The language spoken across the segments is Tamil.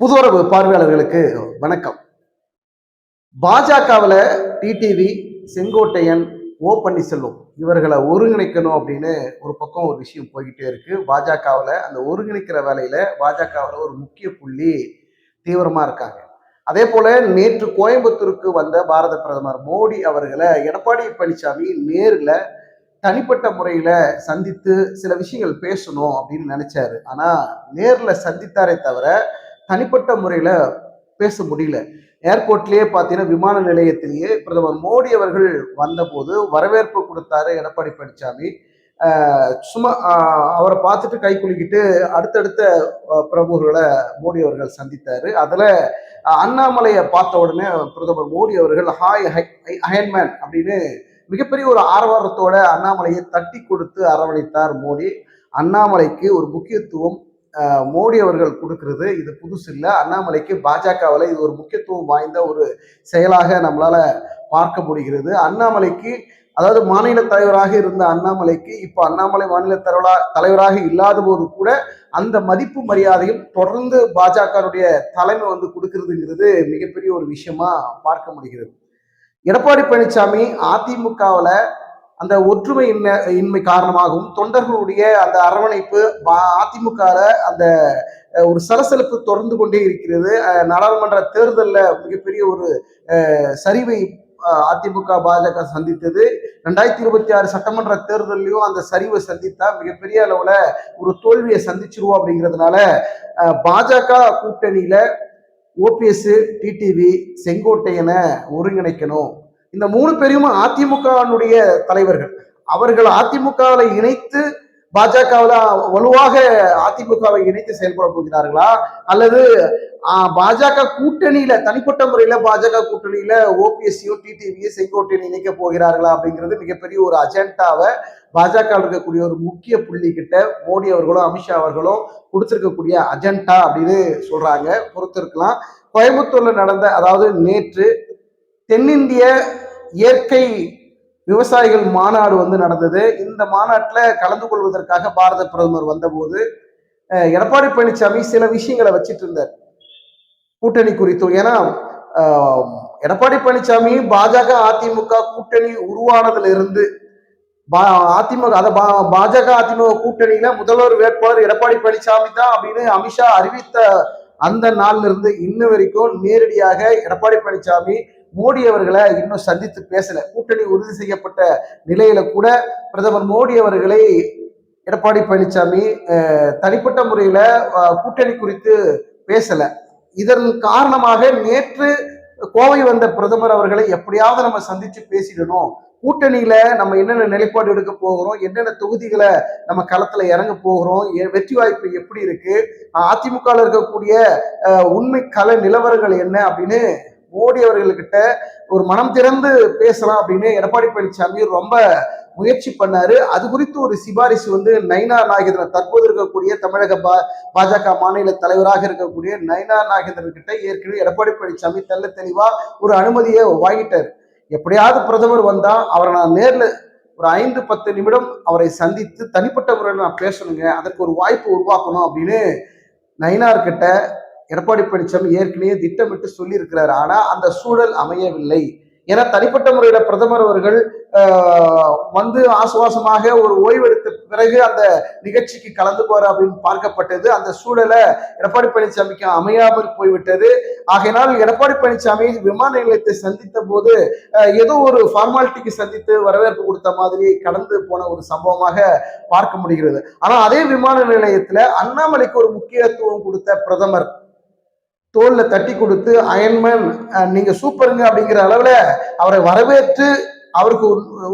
புதுவரவு பார்வையாளர்களுக்கு வணக்கம். பாஜகவில் டிடிவி செங்கோட்டையன் ஓ பன்னீர்செல்வம் இவர்களை ஒருங்கிணைக்கணும் அப்படின்னு ஒரு பக்கம் ஒரு விஷயம் போய்கிட்டே இருக்கு. பாஜகவில் அந்த ஒருங்கிணைக்கிற வேலையில பாஜகவில் ஒரு முக்கிய புள்ளி தீவிரமா இருக்காங்க. அதே போல நேற்று கோயம்புத்தூருக்கு வந்த பாரத பிரதமர் மோடி அவர்களை எடப்பாடி பழனிசாமி நேரில் தனிப்பட்ட முறையில சந்தித்து சில விஷயங்கள் பேசணும் அப்படின்னு நினைச்சாரு. ஆனா நேரில் சந்தித்தாரே தவிர தனிப்பட்ட முறையில் பேச முடியல. ஏர்போர்ட்லேயே பார்த்தீங்கன்னா விமான நிலையத்திலேயே பிரதமர் மோடி அவர்கள் வந்தபோது வரவேற்பு கொடுத்தாரு எடப்பாடி பழனிசாமி சும்மா அவரை பார்த்துட்டு கை குலுக்கிட்டு அடுத்தடுத்த பிரமுகர்களை மோடி அவர்கள் சந்தித்தாரு. அதில் அண்ணாமலையை பார்த்த உடனே பிரதமர் மோடி அவர்கள் ஹாய் அயன்மேன் அப்படின்னு மிகப்பெரிய ஒரு ஆரவாரத்தோட அண்ணாமலையை தட்டி கொடுத்து அரவணைத்தார் மோடி. அண்ணாமலைக்கு ஒரு முக்கியத்துவம் மோடி அவர்கள் கொடுக்கிறது இது புதுசு இல்லை. அண்ணாமலைக்கு பாஜகவில் இது ஒரு முக்கியத்துவம் வாய்ந்த ஒரு செயலாக நம்மளால் பார்க்க முடிகிறது. அண்ணாமலைக்கு அதாவது மாநில தலைவராக இருந்த அண்ணாமலைக்கு இப்போ அண்ணாமலை மாநில தலைவரா தலைவராக இல்லாத போது கூட அந்த மதிப்பு மரியாதையும் தொடர்ந்து பாஜகனுடைய தலைமை வந்து கொடுக்கறதுங்கிறது மிகப்பெரிய ஒரு விஷயமா பார்க்க முடிகிறது. எடப்பாடி பழனிசாமி அதிமுகவில் அந்த ஒற்றுமை இன்மை இன்மை காரணமாகவும் தொண்டர்களுடைய அந்த அரவணைப்பு அதிமுக அந்த ஒரு சலசலப்பு தொடர்ந்து கொண்டே இருக்கிறது. நாடாளுமன்ற தேர்தலில் மிகப்பெரிய ஒரு சரிவை அதிமுக பாஜக சந்தித்தது. ரெண்டாயிரத்தி இருபத்தி ஆறு சட்டமன்ற தேர்தலையும் அந்த சரிவை சந்தித்தா மிகப்பெரிய அளவுல ஒரு தோல்வியை சந்திச்சிருவோம் அப்படிங்கிறதுனால பாஜக கூட்டணியில ஓபிஎஸ் டிடிவி செங்கோட்டையனை ஒருங்கிணைக்கணும். இந்த மூணு பேரையும் அதிமுகவினுடைய தலைவர்கள். அவர்கள் அதிமுகவில் இணைத்து பாஜகவில் வலுவாக அதிமுகவை இணைத்து செயல்பட போகிறார்களா? அல்லது பாஜக கூட்டணியில தனிப்பட்ட முறையில பாஜக கூட்டணியில ஓபிஎஸ்சியோ டிடிவியோ செங்கோட்டையன் இணைக்க போகிறார்களா அப்படிங்கிறது மிகப்பெரிய ஒரு அஜெண்டாவை பாஜக இருக்கக்கூடிய ஒரு முக்கிய புள்ளி கிட்ட மோடி அவர்களும் அமித்ஷா அவர்களும் கொடுத்திருக்கக்கூடிய அஜெண்டா அப்படின்னு சொல்றாங்க. பொறுத்திருக்கலாம். கோயம்புத்தூர்ல நடந்த அதாவது நேற்று தென்னிந்திய இயற்கை விவசாயிகள் மாநாடு வந்து நடந்தது. இந்த மாநாட்டில் கலந்து கொள்வதற்காக பாரத பிரதமர் வந்தபோது எடப்பாடி பழனிசாமி சில விஷயங்களை வச்சிட்டு இருந்தார். கூட்டணி குறித்தும் ஏன்னா எடப்பாடி பழனிசாமி பாஜக அதிமுக கூட்டணி உருவானதுல இருந்து பா- அதிமுக அத பா- பாஜக அதிமுக கூட்டணியில முதல்வர் வேட்பாளர் எடப்பாடி பழனிசாமி தான் அப்படின்னு அமித்ஷா அறிவித்த அந்த நாள்ல இருந்து இன்ன வரைக்கும் நேரடியாக எடப்பாடி பழனிசாமி மோடி அவர்களை இன்னும் சந்தித்து பேசல. கூட்டணி உறுதி செய்யப்பட்ட நிலையில கூட பிரதமர் மோடி அவர்களை எடப்பாடி பழனிசாமி தனிப்பட்ட முறையில கூட்டணி குறித்து பேசல. இதன் காரணமாக நேற்று கோவை வந்த பிரதமர் அவர்களை எப்படியாவது நம்ம சந்திச்சு பேசிடணும். கூட்டணியில நம்ம என்னென்ன நிலைப்பாடு எடுக்க போகிறோம் என்னென்ன தொகுதிகளை நம்ம களத்துல இறங்க போகிறோம் எ- வெற்றி வாய்ப்பு எப்படி இருக்கு அதிமுக இருக்கக்கூடிய உண்மை கல நிலவரங்கள் என்ன அப்படின்னு மோடி அவர்கள்கிட்ட ஒரு மனம் திறந்து பேசலாம் அப்படின்னு எடப்பாடி பழனிசாமி ரொம்ப முயற்சி பண்ணாரு. அது குறித்து ஒரு சிபாரிசு வந்து நைனா நாகேந்திரன் தற்போது இருக்கக்கூடிய தமிழக பா பாஜக மாநில தலைவராக இருக்கக்கூடிய நைனா நாகேந்திரன் கிட்ட ஏற்கனவே எடப்பாடி பழனிசாமி தெல்ல தெளிவா ஒரு அனுமதியை வாங்கிட்டாரு. எப்படியாவது பிரதமர் வந்தா அவரை நான் நேர்ல ஒரு ஐந்து பத்து நிமிடம் அவரை சந்தித்து தனிப்பட்ட முறையில் நான் பேசணுங்க அதற்கு ஒரு வாய்ப்பு உருவாக்கணும் அப்படின்னு நயினார்கிட்ட எடப்பாடி பழனிசாமி ஏற்கனவே திட்டமிட்டு சொல்லியிருக்கிறார். ஆனா அந்த சூழல் அமையவில்லை. ஏன்னா தனிப்பட்ட முறையில பிரதமர் அவர்கள் வந்து ஆசுவாசமாக ஒரு ஓய்வெடுத்த பிறகு அந்த நிகழ்ச்சிக்கு கலந்து போற அப்படின்னு பார்க்கப்பட்டது. அந்த சூழலை எடப்பாடி பழனிசாமிக்கு அமையாமல் போய்விட்டது. ஆகையினால் எடப்பாடி பழனிசாமி விமான நிலையத்தை சந்தித்த போது ஏதோ ஒரு ஃபார்மாலிட்டிக்கு சந்தித்து வரவேற்பு கொடுத்த மாதிரி கடந்து போன ஒரு சம்பவமாக பார்க்க முடிகிறது. ஆனால் அதே விமான நிலையத்துல அண்ணாமலைக்கு ஒரு முக்கியத்துவம் கொடுத்த பிரதமர் தோல்ல தட்டி கொடுத்து அயன்மேன் நீங்க சூப்பருங்க அப்படிங்கிற அளவுல அவரை வரவேற்று அவருக்கு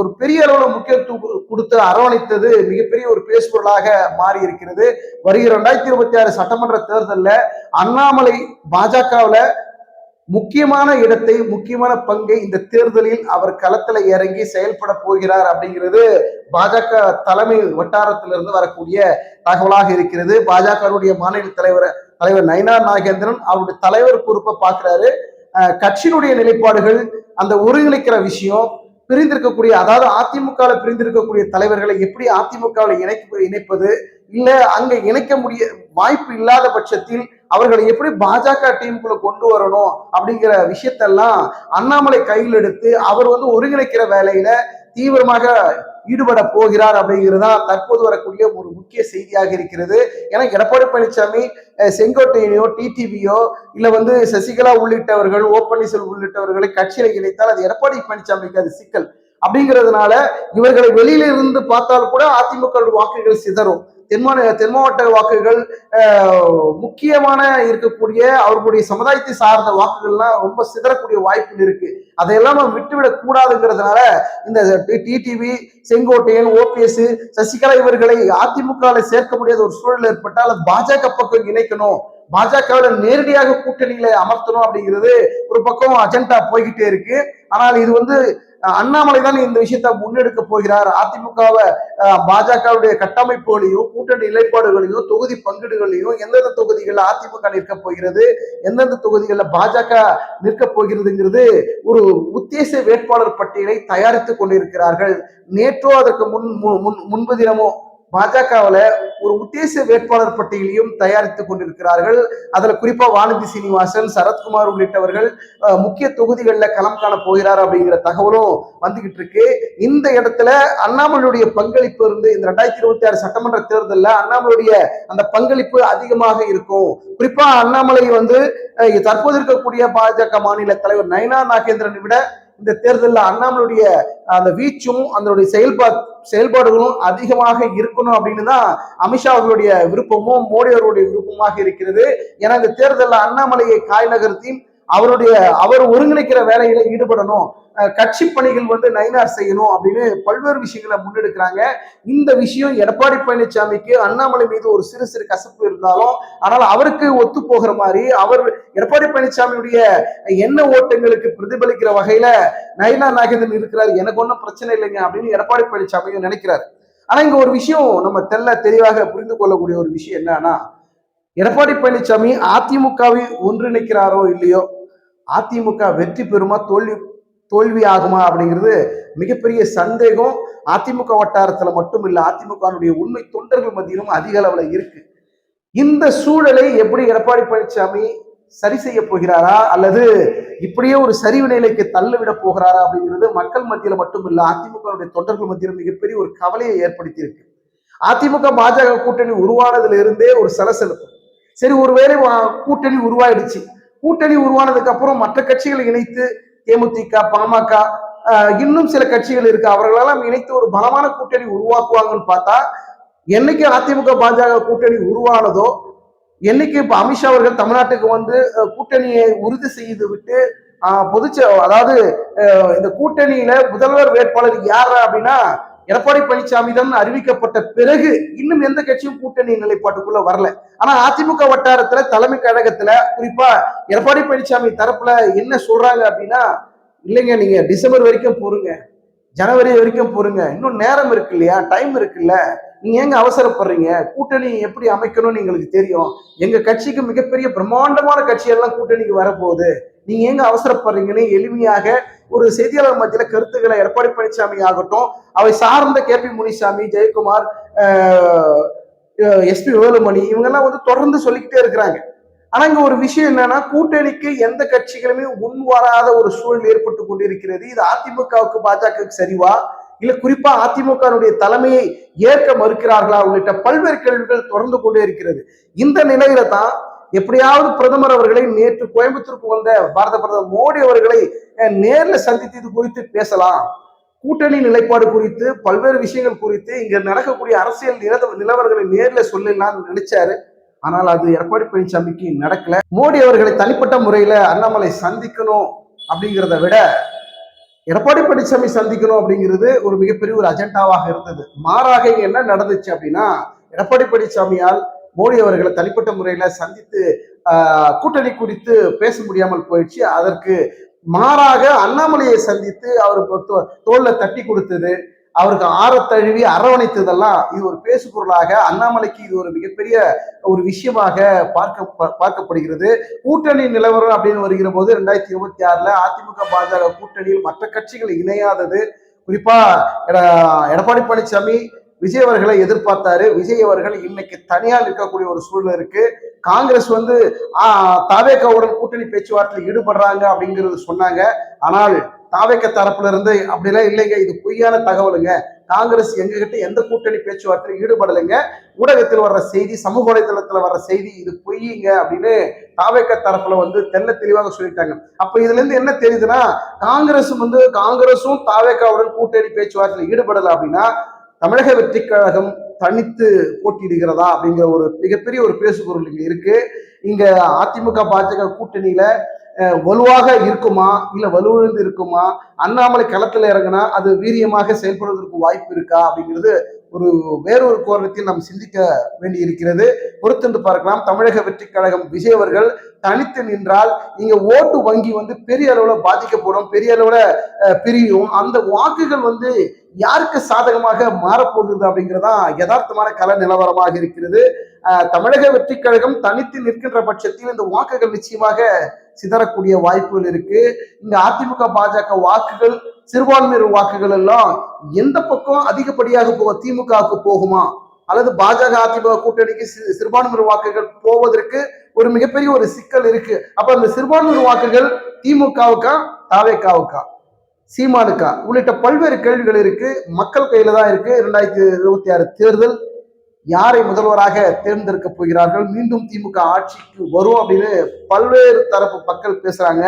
ஒரு பெரிய அளவுல முக்கியத்துவம் கொடுத்து அரவணைத்தது மிகப்பெரிய ஒரு பேசுபொருளாக மாறி இருக்கிறது வருகிற ரெண்டாயிரத்தி இருபத்தி ஆறு சட்டமன்ற தேர்தலில் அண்ணாமலை பாஜகவுல முக்கியமான இடத்தை முக்கியமான பங்கை இந்த தேர்தலில் அவர் களத்துல இறங்கி செயல்பட போகிறார் அப்படிங்கிறது பாஜக தலைமை வட்டாரத்திலிருந்து வரக்கூடிய தகவலாக இருக்கிறது. பாஜகவுடைய மாநில தலைவர் தலைவர் நயினார் நாகேந்திரன் அவருடைய தலைவர் பொறுப்பை பார்க்கிறாரு. கட்சியினுடைய நிலைப்பாடுகள் அந்த ஒருங்கிணைக்கிற விஷயம் பிரிந்திருக்கக்கூடிய அதாவது அதிமுகவில் பிரிந்திருக்கக்கூடிய தலைவர்களை எப்படி அதிமுகவில் இணைக்க இணைப்பது? இல்லை அங்கே இணைக்க முடிய வாய்ப்பு இல்லாத பட்சத்தில் அவர்களை எப்படி பாஜக டீமுக்குள்ள கொண்டு வரணும் அப்படிங்கிற விஷயத்தெல்லாம் அண்ணாமலை கையில் எடுத்து அவர் வந்து ஒருங்கிணைக்கிற வேலையில தீவிரமாக ஈடுபட போகிறார் அப்படிங்கிறது தான் தற்போது வரக்கூடிய ஒரு முக்கிய செய்தியாக இருக்கிறது. ஏன்னா எடப்பாடி பழனிசாமி செங்கோட்டையனையோ டிடிவியோ இல்லை வந்து சசிகலா உள்ளிட்டவர்கள் ஓ பன்னீர்செல்வம் உள்ளிட்டவர்களை கட்சியில இணைத்தால் அது எடப்பாடி பழனிசாமிக்கு அது சிக்கல். அப்படிங்கிறதுனால இவர்களை வெளியில இருந்து பார்த்தால் கூட அதிமுக வாக்குகள் சிதறும். தென்மான தென் மாவட்ட வாக்குகள் முக்கியமான இருக்கக்கூடிய அவர்களுடைய சமுதாயத்தை சார்ந்த வாக்குகள்லாம் ரொம்ப சிதறக்கூடிய வாய்ப்பு இருக்கு. அதையெல்லாம் நம்ம விட்டுவிடக் கூடாதுங்கிறதுனால இந்த டிடிவி செங்கோட்டையன் ஓபிஎஸ் சசிகலா இவர்களை அதிமுக சேர்க்க முடியாத ஒரு சூழல் ஏற்பட்டால் அது பாஜக பக்கம் இணைக்கணும். பாஜகவில் நேரடியாக கூட்டணிகளை அமர்த்தணும் அப்படிங்கிறது ஒரு பக்கம் அஜெண்டா போய்கிட்டே இருக்கு. ஆனால் இது வந்து அண்ணாமலை தான் இந்த விஷயத்தை முன்னெடுக்க போகிறார். அதிமுகவை பாஜகவுடைய கட்டமைப்புகளையும் கூட்டணி நிலைப்பாடுகளையும் தொகுதி பங்கீடுகளையும் எந்தெந்த தொகுதிகளில் அதிமுக நிற்க போகிறது எந்தெந்த தொகுதிகளில் பாஜக நிற்க போகிறதுங்கிறது ஒரு உத்தேச வேட்பாளர் பட்டியலை தயாரித்துக் கொண்டிருக்கிறார்கள். நேற்றோ அதற்கு முன் மு- முன் முன்பு தினமோ பாஜகவுல ஒரு உத்தேச வேட்பாளர் பட்டியலையும் தயாரித்துக் கொண்டிருக்கிறார்கள். அதுல குறிப்பா வானதி சீனிவாசன் சரத்குமார் உள்ளிட்டவர்கள் முக்கிய தொகுதிகளில் களம் காண போகிறார் அப்படிங்கிற தகவலும் வந்துகிட்டு இருக்கு. இந்த இடத்துல அண்ணாமலையுடைய பங்களிப்பு இருந்து இந்த ரெண்டாயிரத்தி இருபத்தி ஆறு சட்டமன்ற தேர்தலில் அண்ணாமலையுடைய அந்த பங்களிப்பு அதிகமாக இருக்கும். குறிப்பா அண்ணாமலை வந்து தற்போது இருக்கக்கூடிய பாஜக மாநில தலைவர் நயனா நாகேந்திரனை விட இந்த தேர்தலில் அண்ணாமலையுடைய அந்த வீச்சும் அதனுடைய செயல்பா செயல்பாடுகளும் அதிகமாக இருக்கணும் அப்படின்னு தான் அமித்ஷா அவர்களுடைய விருப்பமும் மோடி அவர்களுடைய விருப்பமாக இருக்கிறது. ஏன்னா இந்த தேர்தலில் அண்ணாமலையை காய் நகர்த்தி அவருடைய அவர் ஒருங்கிணைக்கிற வேலையில ஈடுபடணும். அஹ் கட்சி பணிகள் வந்து நயினார் செய்யணும் அப்படின்னு பல்வேறு விஷயங்களை முன்னெடுக்கிறாங்க. இந்த விஷயம் எடப்பாடி பழனிசாமிக்கு அண்ணாமலை மீது ஒரு சிறு சிறு கசப்பு இருந்தாலும் ஆனால் அவருக்கு ஒத்து போகிற மாதிரி அவர் எடப்பாடி பழனிசாமியுடைய எண்ண ஓட்டங்களுக்கு பிரதிபலிக்கிற வகையில நயினா நாகேந்திரன் இருக்கிறார் எனக்கு ஒன்றும் பிரச்சனை இல்லைங்க அப்படின்னு எடப்பாடி பழனிசாமி நினைக்கிறார். ஆனா இங்க ஒரு விஷயம் நம்ம தெல்ல தெளிவாக புரிந்து கொள்ளக்கூடிய ஒரு விஷயம் என்னன்னா எடப்பாடி பழனிசாமி அதிமுகவை ஒன்றிணைக்கிறாரோ இல்லையோ அதிமுக வெற்றி பெறுமா தோல்வி தோல்வி ஆகுமா அப்படிங்கிறது மிகப்பெரிய சந்தேகம். அதிமுக வட்டாரத்துல மட்டும் இல்லை அதிமுகனுடைய உண்மை தொண்டர்கள் மத்தியிலும் அதிக அளவில் இருக்கு. இந்த சூழலை எப்படி எடப்பாடி பழனிசாமி சரி செய்ய போகிறாரா? அல்லது இப்படியே ஒரு சரிவு நிலைக்கு தள்ளிவிட போகிறாரா அப்படிங்கிறது மக்கள் மத்தியில மட்டும் இல்ல அதிமுகவுடைய தொண்டர்கள் மத்தியிலும் மிகப்பெரிய ஒரு கவலையை ஏற்படுத்தி இருக்கு அதிமுக பாஜக கூட்டணி உருவானதுல இருந்தே ஒரு சலசலப்பு. சரி ஒருவேளை கூட்டணி உருவாயிடுச்சு. கூட்டணி உருவானதுக்கு அப்புறம் மற்ற கட்சிகளை இணைத்து தேமுதிக பாமக இன்னும் சில கட்சிகள் இருக்கு. அவர்களெல்லாம் இணைத்து ஒரு பலமான கூட்டணி உருவாக்குவாங்கன்னு பார்த்தா என்னைக்கு அதிமுக பாஜக கூட்டணி உருவானதோ என்னைக்கு இப்ப அமித்ஷா அவர்கள் தமிழ்நாட்டுக்கு வந்து கூட்டணியை உறுதி செய்து விட்டு ஆஹ், பொதுச்ச அதாவது இந்த கூட்டணியில முதல்வர் வேட்பாளர் யார் அப்படின்னா எடப்பாடி பழனிசாமி தான் அறிவிக்கப்பட்ட பிறகு இன்னும் எந்த கட்சியும் கூட்டணி நிலைப்பாட்டுக்குள்ள வரல. ஆனா அதிமுக வட்டாரத்துல தலைமை கழகத்துல குறிப்பா எடப்பாடி பழனிசாமி தரப்புல என்ன சொல்றாங்க அப்படின்னா இல்லைங்க நீங்க டிசம்பர் வரைக்கும் போருங்க. ஜனவரி வரைக்கும் போருங்க. இன்னும் நேரம் இருக்கு இல்லையா? டைம் இருக்குல்ல நீங்க ஏங்க அவசரப்படுறீங்க? கூட்டணி எப்படி அமைக்கணும்னு எங்களுக்கு தெரியும். எங்க கட்சிக்கு மிகப்பெரிய பிரம்மாண்டமான கட்சியெல்லாம் கூட்டணிக்கு வரப்போகுது. நீங்க ஏங்க அவசரப்படுறீங்கன்னு எளிமையாக ஒரு செய்தியாளர் மத்தியில கருத்துக்களை எடப்பாடி பழனிசாமி ஆகட்டும் அவை சார்ந்த K P Munisamy Jayakumar SP Velumani இவங்கெல்லாம் வந்து தொடர்ந்து சொல்லிக்கிட்டே இருக்கிறாங்க. ஆனா இங்க ஒரு விஷயம் என்னன்னா கூட்டணிக்கு எந்த கட்சிகளுமே முன் வராத ஒரு சூழல் ஏற்பட்டு கொண்டிருக்கிறது. இது அதிமுகவுக்கு பாஜகவுக்கு சரிவா? இல்ல குறிப்பா அதிமுகவுடைய தலைமையை ஏற்க மறுக்கிறார்களா? உள்ளிட்ட பல்வேறு கேள்விகள் தொடர்ந்து கொண்டே இருக்கிறது. இந்த நிலையில தான் எப்படியாவது பிரதமர் அவர்களை நேற்று கோயம்புத்தூருக்கு வந்த பாரத பிரதமர் மோடி அவர்களை அஹ், நேர்ல சந்தித்து இது குறித்து பேசலாம். கூட்டணி நிலைப்பாடு குறித்து பல்வேறு விஷயங்கள் குறித்து இங்க நடக்கக்கூடிய அரசியல் நிலவ நிலவரங்களை நேர்ல சொல்லலாம்னு நினைச்சாரு. ஆனால் அது எடப்பாடி பழனிசாமிக்கு நடக்கல. மோடி அவர்களை தனிப்பட்ட முறையில அண்ணாமலை சந்திக்கணும் அப்படிங்கிறத விட எடப்பாடி பழனிசாமி சந்திக்கணும் அப்படிங்கிறது ஒரு மிகப்பெரிய ஒரு அஜெண்டாவாக இருந்தது. மாறாக இங்க என்ன நடந்துச்சு அப்படின்னா எடப்பாடி பழனிசாமியால் மோடி அவர்களை தனிப்பட்ட முறையில சந்தித்து கூட்டணி குறித்து பேச முடியாமல் போயிடுச்சு. அதற்கு மாறாக அண்ணாமலையை சந்தித்து அவர் தோல்ல தட்டி கொடுத்தது. அவருக்கு ஆரத்தழுவி அரவணைத்ததெல்லாம் இது ஒரு பேசு பொருளாக அண்ணாமலைக்கு இது ஒரு மிகப்பெரிய ஒரு விஷயமாக பார்க்க ப- பார்க்கப்படுகிறது. கூட்டணி நிலவரம் அப்படின்னு வருகிற போது ரெண்டாயிரத்தி இருபத்தி ஆறுல அதிமுக பாஜக கூட்டணியில் மற்ற கட்சிகள் இணையாதது. குறிப்பா எடப்பாடி பழனிசாமி விஜய் அவர்களை எதிர்பார்த்தாரு. விஜய் அவர்கள் இன்னைக்கு தனியால் இருக்கக்கூடிய ஒரு சூழல் இருக்கு. காங்கிரஸ் வந்து தாவேக்காவுடன் கூட்டணி பேச்சுவார்த்தையில் ஈடுபடுறாங்க அப்படிங்கிறது சொன்னாங்க. ஆனால் தாவேக்க தரப்புல இருந்து அப்படிலாம் இல்லைங்க. இது பொய்யான தகவலுங்க. காங்கிரஸ் எங்ககிட்ட எந்த கூட்டணி பேச்சுவார்த்தையில் ஈடுபடலைங்க. ஊடகத்தில் வர்ற செய்தி சமூக வலைதளத்துல வர்ற செய்தி இது பொய்யுங்க அப்படின்னு தாவேக்க தரப்புல வந்து தெல்ல தெளிவாக சொல்லிட்டாங்க. அப்ப இதுல இருந்து என்ன தெரியுதுன்னா காங்கிரஸ் வந்து காங்கிரஸும் தாவேக்காவுடன் கூட்டணி பேச்சுவார்த்தையில் ஈடுபடல அப்படின்னா தமிழக வெற்றி கழகம் தனித்து போட்டியிடுகிறதா அப்படிங்கிற ஒரு மிகப்பெரிய ஒரு பேசுபொருள் இங்க இருக்கு. இங்க அதிமுக பாஜக கூட்டணியில வலுவாக இருக்குமா? இல்ல வலுவிழந்து இருக்குமா? அண்ணாமலை களத்துல இறங்கினா அது வீரியமாக செயல்படுவதற்கு வாய்ப்பு இருக்கா? அப்படிங்கிறது ஒரு வேறொரு கோரணத்தில் நாம் சிந்திக்க வேண்டி இருக்கிறது பொறுத்திருந்து பார்க்கலாம். தமிழக வெற்றி கழகம் விஜய் அவர்கள் தனித்து நின்றால் இங்க ஓட்டு வங்கி வந்து பெரிய அளவுல பாதிக்கப்படும் பெரிய அளவுல பிரியும். அந்த வாக்குகள் வந்து யாருக்கு சாதகமாக மாறப்போகுது அப்படிங்கிறதா யதார்த்தமான கல நிலவரமாக இருக்கிறது. தமிழக வெற்றி கழகம் தனித்து நிற்கின்ற பட்சத்தில் இந்த வாக்குகள் நிச்சயமாக சிதறக்கூடிய வாய்ப்புகள் இருக்கு. இங்க அதிமுக பாஜக வாக்குகள் சிறுபான்மையினர் வாக்குகள் எல்லாம் எந்த பக்கம் அதிகப்படியாக போக திமுகவுக்கு போகுமா? அல்லது பாஜக அதிமுக கூட்டணிக்கு சிறுபான்மையினர் வாக்குகள் போவதற்கு ஒரு மிகப்பெரிய ஒரு சிக்கல் இருக்கு. அப்ப அந்த சிறுபான்மையினர் வாக்குகள் திமுகவுக்கா தாவேக்காவுக்கா? சீமானுக்கா? உள்ளிட்ட பல்வேறு கேள்விகள் இருக்கு. மக்கள் கையில தான் இருக்கு. இரண்டாயிரத்தி இருபத்தி ஆறு தேர்தல். யாரை முதல்வராக தேர்ந்தெடுக்க போகிறார்கள்? மீண்டும் திமுக ஆட்சிக்கு வரும் அப்படின்னு பல்வேறு தரப்பு மக்கள் பேசுறாங்க.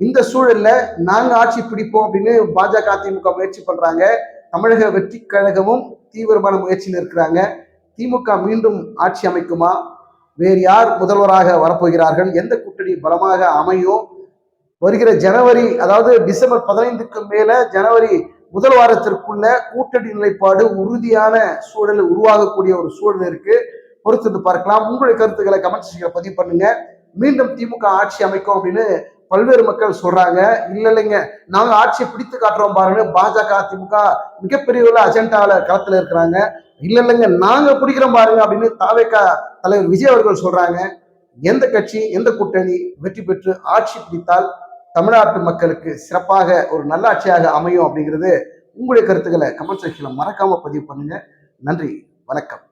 இந்த சூழல்ல நாங்க ஆட்சி பிடிப்போம் அப்படின்னு பாஜக திமுக முயற்சி பண்றாங்க. தமிழக வெற்றி கழகமும் தீவிரமான முயற்சியில் இருக்கிறாங்க. திமுக மீண்டும் ஆட்சி அமைக்குமா? வேறு யார் முதல்வராக வரப்போகிறார்கள்? எந்த கூட்டணி பலமாக அமையும்? வருகிற ஜனவரி அதாவது டிசம்பர் பதினைந்துக்கு மேல ஜனவரி முதல் வாரத்திற்குள்ள கூட்டணி நிலைப்பாடு உறுதியான சூழல் உருவாகக்கூடிய ஒரு சூழல் இருக்கு. பொறுத்து பார்க்கலாம். உங்களுடைய கருத்துக்களை கமெண்ட் செக்ஷன்ல பதிவு பண்ணுங்க. மீண்டும் திமுக ஆட்சி அமைக்கும் அப்படின்னு பல்வேறு மக்கள் சொல்றாங்க. இல்ல இல்லைங்க. நாங்க ஆட்சியை பிடித்து காட்டுறோம் பாருங்க. பாஜக அதிமுக மிகப்பெரிய அஜெண்டால களத்துல இருக்கிறாங்க. இல்ல இல்லைங்க. நாங்க பிடிக்கிறோம் பாருங்க அப்படின்னு தாவேக்கா தலைவர் விஜய் அவர்கள் சொல்றாங்க. எந்த கட்சி எந்த கூட்டணி வெற்றி பெற்று ஆட்சி பிடித்தால் தமிழ்நாட்டு மக்களுக்கு சிறப்பாக ஒரு நல்லாட்சியாக அமையும் அப்படிங்கிறது உங்களுடைய கருத்துக்களை கமெண்ட் செக்ஷனில் மறக்காமல் பதிவு பண்ணுங்க. நன்றி. வணக்கம்.